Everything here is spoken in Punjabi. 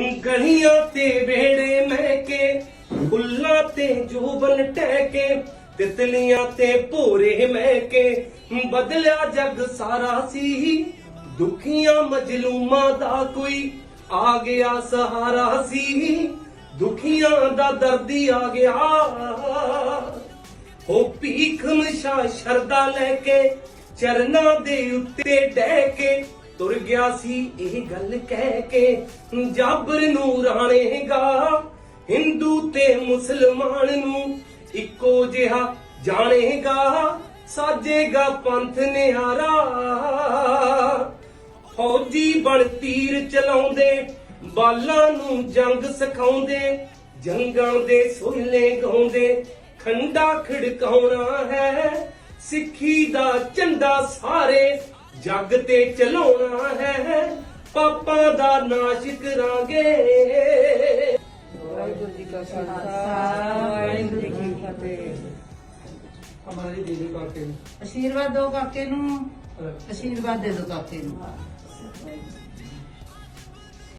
ਗਲੀਆਂ ਤੇ ਵੇੜੇ ਮਹਿਕੇ, ਫੁੱਲਾਂ ਤੇ ਜੋਬਨ ਟਹਿਕੇ, ਤਿਤਲੀਆਂ ਤੇ ਭੋਰੇ ਮਹਿਕੇ। ਬਦਲਿਆ ਜਗ ਸਾਰਾ ਸੀ, ਦੁਖੀਆਂ ਮਜਲੂਮਾਂ ਦਾ ਕੋਈ ਆ ਗਿਆ ਸਹਾਰਾ ਸੀ। ਦੁਖੀਆਂ ਦਾ ਦਰਦੀ ਆ ਗਿਆ। ਹੋ ਭੀਖ ਮਸ਼ਾ ਸ਼ਰਦਾ ਲੈ ਕੇ ਚਰਨਾਂ ਦੇ ਉੱਤੇ ਡਹਿ ਕੇ ਤੁਰ ਗਿਆ ਸੀ ਇਹ ਗੱਲ ਕਹਿ ਕੇ, ਜਾਬਰ ਨੂੰ ਰਾਣੇਗਾ ਹਿੰਦੂ ਤੇ ਮੁਸਲਮਾਨ ਨੂੰ ਇੱਕੋ ਜਿਹਾ ਜਾਣੇਗਾ। ਸਾਜੇਗਾ ਪੰਥ ਨਿਹਾਰਾ। ਫੌਜੀ ਬਣ ਤੀਰ ਚਲਾਉਂਦੇ, ਬਾਲਾਂ ਨੂੰ ਜੰਗ ਸਿਖਾਉਂਦੇ, ਜੰਗਾਂ ਦੇ ਸੋਹਲੇ ਗਾਉਂਦੇ। ਖੰਡਾ ਖੜਕਾਉਣਾ ਹੈ, ਸਿੱਖੀ ਦਾ ਝੰਡਾ ਸਾਰੇ ਜੱਗ ਤੇ ਚਲਾਉਣਾ ਹੈ। ਪਾਪਾਂ ਦਾ ਨਾਸ਼ ਕਰਾਂਗੇ। ਵਾਹਿਗੁਰੂ ਜੀ ਕਾ ਖਾਲਸਾ ਵਾਹਿਗੁਰੂ ਜੀ ਕੀ ਫਤਿਹ। ਹਮਾਰੀ ਦੀਦੀ ਕਾਕੇ ਆਸ਼ੀਰਵਾਦ ਦਿਓ ਕਾਕੇ ਨੂੰ। ਆਸ਼ੀਰਵਾਦ ਦੇ ਦਿਓ ਕਾਕੇ ਨੂੰ।